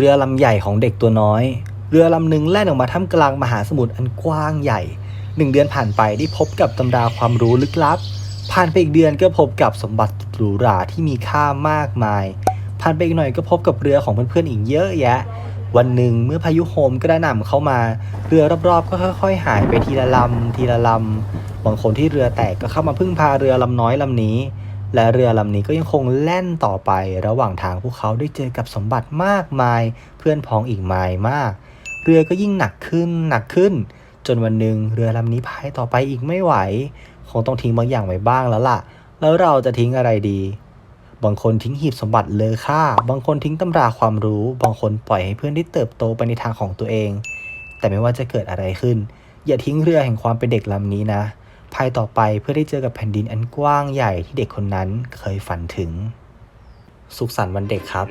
เรือลำใหญ่ของเด็กตัวน้อย เรือลำหนึ่งแล่นออกมาท่ามกลางมหาสมุทรอันกว้างใหญ่หนึ่งเดือนผ่านไปได้พบกับตำราความรู้ลึกลับ ผ่านไปอีกเดือนก็พบกับสมบัติหรูหราที่มีค่ามากมาย ผ่านไปอีกหน่อยก็พบกับเรือของเพื่อนๆอีกเยอะแยะ วันหนึ่งเมื่อพายุโฮมก็ได้นำเข้ามา เรือรอบๆก็ค่อย ๆ หายไปทีละลำทีละลำบางคนที่เรือแตกก็เข้ามาพึ่งพาเรือลำน้อยลำนี้ และเรือลำนี้ก็ยังคงแล่นต่อไประหว่างทางพวกเขาได้เจอกับสมบัติมากมาย เพื่อนพ้องอีกมายมาก เรือก็ยิ่งหนักขึ้นหนักขึ้น จนวันหนึ่งเรือลำนี้พายต่อไปอีกไม่ไหว คงต้องทิ้งบางอย่างไว้บ้างแล้วล่ะ แล้วเราจะทิ้งอะไรดี บางคนทิ้งหีบสมบัติเลอค่า บางคนทิ้งตำราความรู้ บางคนปล่อยให้เพื่อนได้เติบโตไปในทางของตัวเอง แต่ไม่ว่าจะเกิดอะไรขึ้น อย่าทิ้งเรือแห่งความเป็นเด็กลำนี้นะ ภายต่อไปเพื่อได้เจอกับแผ่นดินอันกว้างใหญ่ที่เด็กคนนั้นเคยฝันถึง สุขสันต์วันเด็กครับ